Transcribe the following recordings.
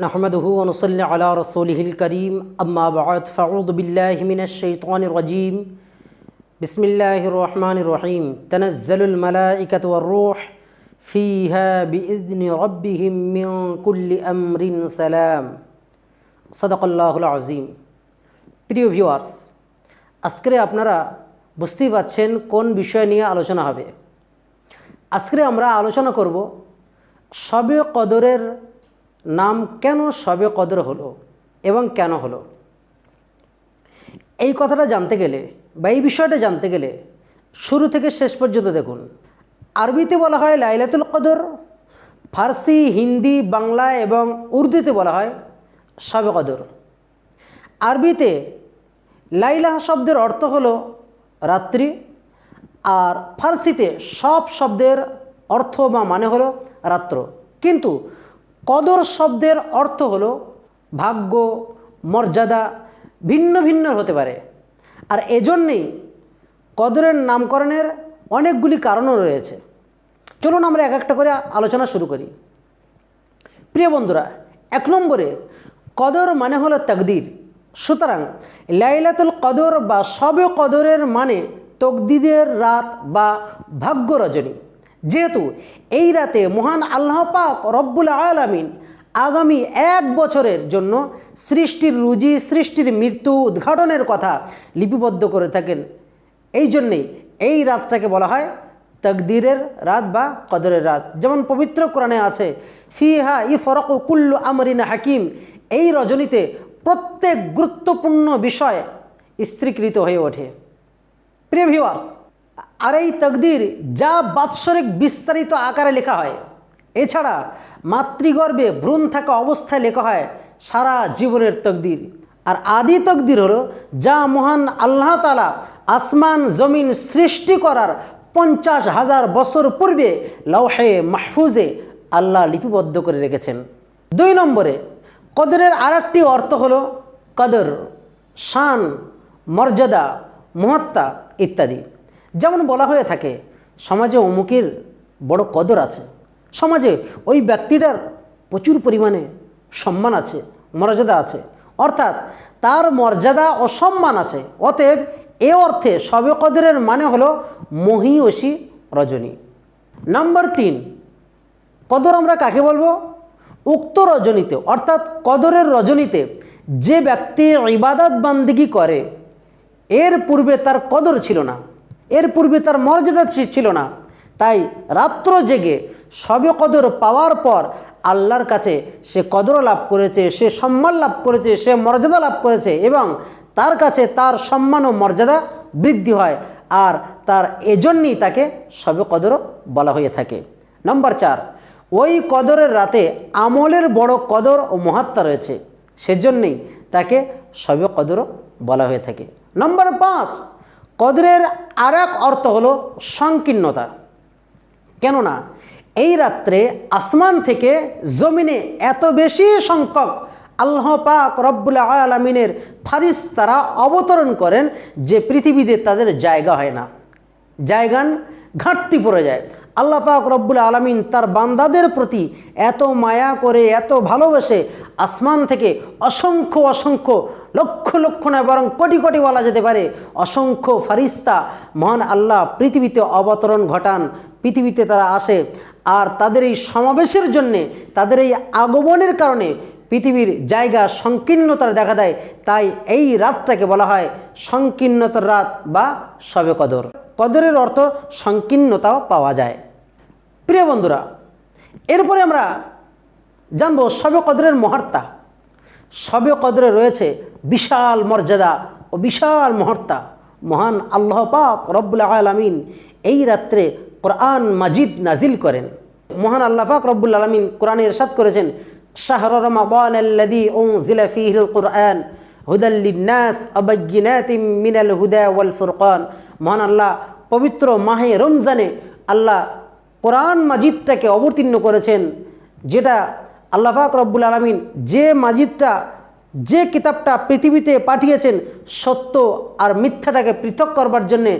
نحمده ونصلي على رسوله الكريم أما بعد فأعوذ بالله من الشيطان الرجيم بسم الله الرحمن الرحيم تنزل الملائكة والروح فيها بإذن ربهم من كل أمر سلام صدق الله العظيم প্রিয় ভিউয়ার্স আজকে আপনারা বুঝতেই পাচ্ছেন কোন বিষয় নিয়ে আলোচনা হবে আজকে আমরা আলোচনা করব সবে কদরের নাম কেন সবে কদর হলো এবং কেন হলো? এই কথাটা জানতে গেলে বা এই বিষয়টা জানতে গেলে শুরু থেকে শেষ পর্যন্ত দেখুন। আরবিতে বলা হয় লাইলাতুল কদর, ফার্সি, হিন্দি, বাংলা এবং উর্দুতে বলা হয় সবে কদর। আরবিতে লাইলাহ শব্দের অর্থ হলো রাত্রি আর ফার্সিতে সব শব্দের অর্থ বা মানে হলো রাত্র। কিন্তু কদর শব্দের অর্থ হলো ভাগ্য, মর্যাদা ভিন্ন ভিন্ন হতে পারে। আর এজন্যেই কদরের নামকরণের অনেকগুলি কারণও রয়েছে। চলুন আমরা এক একটা করে আলোচনা শুরু করি। প্রিয় বন্ধুরা, এক নম্বরে কদর মানে হলো তকদির। সুতরাং লাইলাতুল কদর বা সবে কদরের মানে তকদিদের রাত বা ভাগ্য রজনী। যেহেতু এই রাতে মহান আল্লাহ পাক রব্বুল আলামিন আগামী এক বছরের জন্য সৃষ্টির রুজি, সৃষ্টির মৃত্যু উদ্ঘাটনের কথা লিপিবদ্ধ করে থাকেন। এই জন্যেই এই রাতটাকে বলা হয় তকদিরের রাত বা কদরের রাত। যেমন পবিত্র কোরআনে আছে, ফিহা ই ফরক কুল্লু আমরিন হাকিম। এই রজনীতে প্রত্যেক গুরুত্বপূর্ণ বিষয় স্থিরীকৃত হয়ে ওঠে। প্রিয় ভিউয়ার্স আর এই তকদির যা বাৎসরিক বিস্তারিত আকারে লেখা হয়। এছাড়া মাতৃগর্ভে ভ্রূণ থাকা অবস্থায় লেখা হয় সারা জীবনের তকদির। আর আদি তকদির হলো যা মহান আল্লাহ তালা আসমান, জমিন সৃষ্টি করার পঞ্চাশ হাজার বছর পূর্বে লৌহে মাহফুজে আল্লাহ লিপিবদ্ধ করে রেখেছেন। দুই নম্বরে কদরের আরেকটি অর্থ হলো কদর, শান, মর্যাদা, মহত্তা ইত্যাদি। যেমন বলা হয়ে থাকে, সমাজে অমুকের বড় কদর আছে। সমাজে ওই ব্যক্তিটার প্রচুর পরিমাণে সম্মান আছে, মর্যাদা আছে। অর্থাৎ তার মর্যাদা ও সম্মান আছে। অতএব এ অর্থে সবে কদরের মানে হলো মহিষী রজনী। নাম্বার তিন, কদর আমরা কাকে বলব? উক্ত রজনীতে, অর্থাৎ কদরের রজনীতে যে ব্যক্তি ইবাদত বান্দিগি করে, এর পূর্বে তার কদর ছিল না। এর পূর্বে তার মর্যাদা ছিল না। তাই রাত্র জেগে সবে কদর পাওয়ার পর আল্লাহর কাছে সে কদর লাভ করেছে, সে সম্মান লাভ করেছে, সে মর্যাদা লাভ করেছে এবং তার কাছে তার সম্মান ও মর্যাদা বৃদ্ধি হয় আর তার এজন্যই তাকে সবে কদরও বলা হয়ে থাকে। নম্বর চার, ওই কদরের রাতে আমলের বড় কদর ও মহাত্মা রয়েছে, সেজন্যই তাকে সবে কদরও বলা হয়ে থাকে। নম্বর পাঁচ কদরের আর অর্থ হলো সংকীর্ণতা। কেননা এই রাত্রে আসমান থেকে জমিনে এত বেশি সংখ্যক আল্লাহ পাক রব্বুল আলমিনের ফারিস তারা অবতরণ করেন যে পৃথিবীতে তাদের জায়গা হয় না। জায়গান ঘাটতি পড়ে যায়। আল্লাহ পাক রব্বুল আলমিন তার বান্দাদের প্রতি এত মায়া করে, এত ভালোবেসে আসমান থেকে অসংখ্য অসংখ্য লক্ষ লক্ষ নয়, বরং কোটি কোটি বলা যেতে পারে। অসংখ্য ফারিস্তা, মহান আল্লাহ পৃথিবীতে অবতরণ ঘটান, পৃথিবীতে তারা আসে। আর তাদের এই সমাবেশের জন্যে, তাদের এই আগমনের কারণে পৃথিবীর জায়গা সংকীর্ণতার দেখা দেয়। তাই এই রাতটাকে বলা হয় সংকীর্ণতার রাত বা সবে কদর। কদরের অর্থ সংকীর্ণতাও পাওয়া যায়। প্রিয় বন্ধুরা, এরপরে আমরা জানব সবে কদরের মহার্তা। সবে কদরে রয়েছে বিশাল মর্যাদা ও বিশাল মহর্তা। মহান আল্লাহ পাক রব্বুল আলমিন এই রাত্রে কোরআন মাজিদ নাজিল করেন। মহান আল্লাহ পাক রব্বুল আলমিন কোরআনে করেছেন, শাহর ফিহিল কোরআন হুদাল্লিনাস অবজ্ঞিনাতিম মিনাল হুদা মহান আল্লাহ পবিত্র মাহে রমজানে আল্লাহ কোরআন মাজিদটাকে অবতীর্ণ করেছেন, যেটা আল্লাহ পাক রব্বুল আলমিন যে মাজিদটা, যে কিতাবটা পৃথিবীতে পাঠিয়েছেন সত্য আর মিথ্যাটাকে পৃথক করবার জন্যে,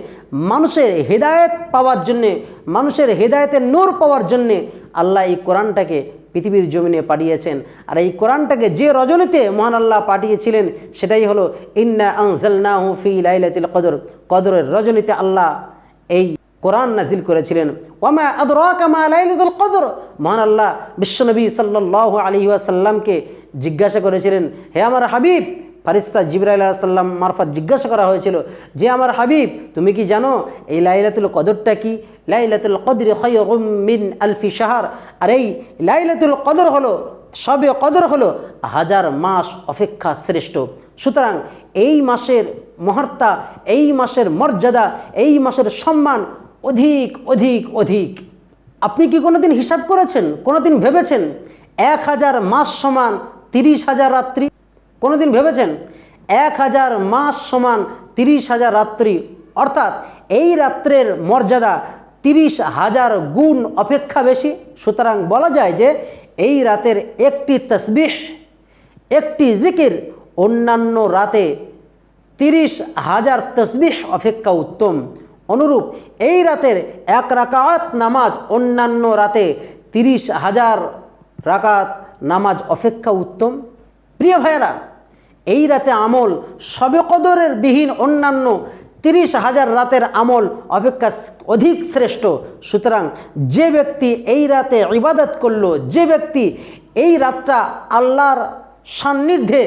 মানুষের হেদায়েত পাওয়ার জন্যে, মানুষের হেদায়েতের নূর পাওয়ার জন্যে আল্লাহ এই কোরআনটাকে পৃথিবীর জমিনে পাঠিয়েছেন। আর এই কোরআনটাকে যে রজনীতে মহান আল্লাহ পাঠিয়েছিলেন, সেটাই হলো, ইন্না আনজালনাহু ফি লাইলাতুল কদর। কদরের রজনীতে আল্লাহ এই কোরআন নাজিল করেছিলেন। ওয়ামা আদরাকা মা লাইলাতুল কদর। মহান আল্লাহ বিশ্বনবী সাল্লাল্লাহু আলাইহি ওয়াসাল্লামকে জিজ্ঞাসা করেছিলেন, হে আমার হাবিব, ফারিস্তা জিবরাইল সাল্লাম মারফত জিজ্ঞাসা করা হয়েছিল, যে আমার হাবিব, তুমি কি জানো এই লাইলাতুল কদরটা কি? লাইলাতুল কদর মিন আলফি শাহর। আর এই লাইলাতুল কদর হলো, সবে কদর হলো হাজার মাস অপেক্ষা শ্রেষ্ঠ। সুতরাং এই মাসের মহর্তা, এই মাসের মর্যাদা, এই মাসের সম্মান অধিক অধিক অধিক। আপনি কি কোনোদিন হিসাব করেছেন? কোনোদিন ভেবেছেন? এক হাজার মাস সমান তিরিশ হাজার রাত্রি? কোনোদিন ভেবেছেন? এক হাজার মাস সমান তিরিশ হাজার রাত্রি। অর্থাৎ এই রাত্রের মর্যাদা তিরিশ হাজার গুণ অপেক্ষা বেশি। সুতরাং বলা যায় যে এই রাতের একটি তসবিহ, একটি জিকির অন্যান্য রাতে তিরিশ হাজার তসবিহ অপেক্ষা উত্তম। অনুরূপ এই রাতের এক রাকাত নামাজ অন্যান্য রাতে তিরিশ হাজার রাকাত নামাজ অপেক্ষা উত্তম। প্রিয় ভাইয়েরা, এই রাতে আমল সবে কদরের বিহীন অন্যান্য তিরিশ হাজার রাতের আমল অপেক্ষা অধিক শ্রেষ্ঠ। সুতরাং যে ব্যক্তি এই রাতে ইবাদত করল, যে ব্যক্তি এই রাতটা আল্লাহর সান্নিধ্যে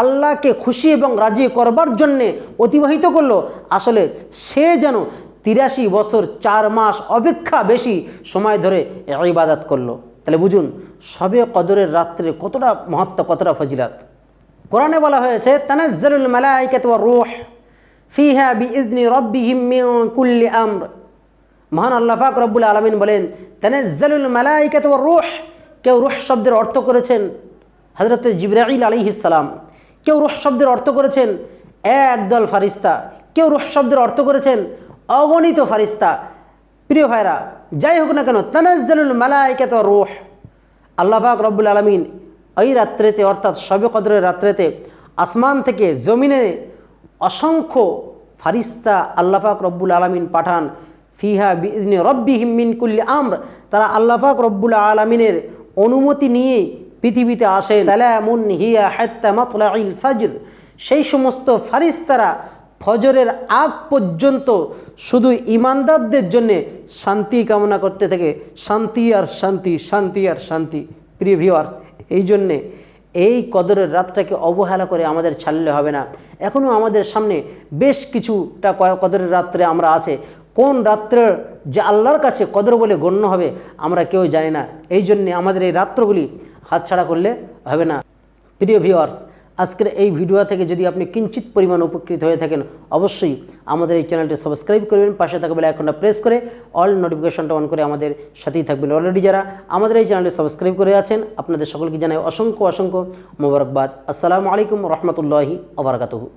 আল্লাহকে খুশি এবং রাজি করবার জন্যে অতিবাহিত করল। আসলে সে যেন তিরাশি বছর চার মাস অপেক্ষা বেশি সময় ধরে ইবাদত করল। তাহলে বুঝুন, সবে কদরের রাত্রে কতটা মহত্ব, কতটা ফজিলাত। কোরআনে বলা হয়েছে, তানাজ্জালুল মালাইকাতু ওয়ার রূহ ফিহা বিইذনি রাব্বিহিম মিন কুল্লি আমর। মহান আল্লাহ পাক রব্বুল আলামিন বলেন, তানাজ্জালুল মালাইকাতু ওয়ার রূহ। কেউ রূহ শব্দের অর্থ করেছেন হযরত জিবরাইল আলাইহিস সালাম, কেউ রূহ শব্দের অর্থ করেছেন একদল ফারিস্তা, কেউ রূহ শব্দের অর্থ করেছেন অগণিত ফারিস্তা। প্রিয় ভাইরা যাই হোক না কেন, তানাজ্জালুল মালাইকাতু রূহ। আল্লাহ পাক রব্বুল আলমিন ওই রাত্রেতে, অর্থাৎ শবে কদরের রাত্রেতে আসমান থেকে জমিনে অসংখ্য ফারিস্তা আল্লাহ পাক রব্বুল আলমিন পাঠান। ফিহা বিজনে রব্বি হিম্মিন কুল্লি আমর। তারা আল্লাহ পাক রব্বুল আলমিনের অনুমতি নিয়ে পৃথিবীতে আসে সালামুন হিয়া হাত্তা মাতলাইল ফজর। সেই সমস্ত ফারিস্তারা ফজরের আগ পর্যন্ত শুধু ইমানদারদের জন্যে শান্তি কামনা করতে থাকে। শান্তি আর শান্তি শান্তি আর শান্তি। প্রিয় ভিওয়ার্স এই জন্যে এই কদরের রাতটাকে অবহেলা করে আমাদের ছাড়লে হবে না। এখনও আমাদের সামনে বেশ কিছুটা কদরের রাত্রে আমরা আছে। কোন রাত্রের যে আল্লাহর কাছে কদর বলে গণ্য হবে আমরা কেউ জানি না। এই জন্যে আমাদের এই রাত্রগুলি হাতছাড়া করলে হবে না। প্রিয় ভিওয়ার্স আজকের এই ভিডিও থেকে যদি আপনি কিঞ্চিত পরিমাণ উপকৃত হয়ে থাকেন, অবশ্যই আমাদের এই চ্যানেলটি সাবস্ক্রাইব করবেন, পাশে থাকা বেলা এখনটা প্রেস করে অল নোটিফিকেশনটা অন করে আমাদের সাথেই থাকবেন। অলরেডি যারা আমাদের এই চ্যানেলটি সাবস্ক্রাইব করে আছেন, আপনাদের সকলকে জানাই অসংখ্য অসংখ্য মোবারকবাদ। আসসালামু আলাইকুম রহমতুল্লাহি ওবরাকাতুহু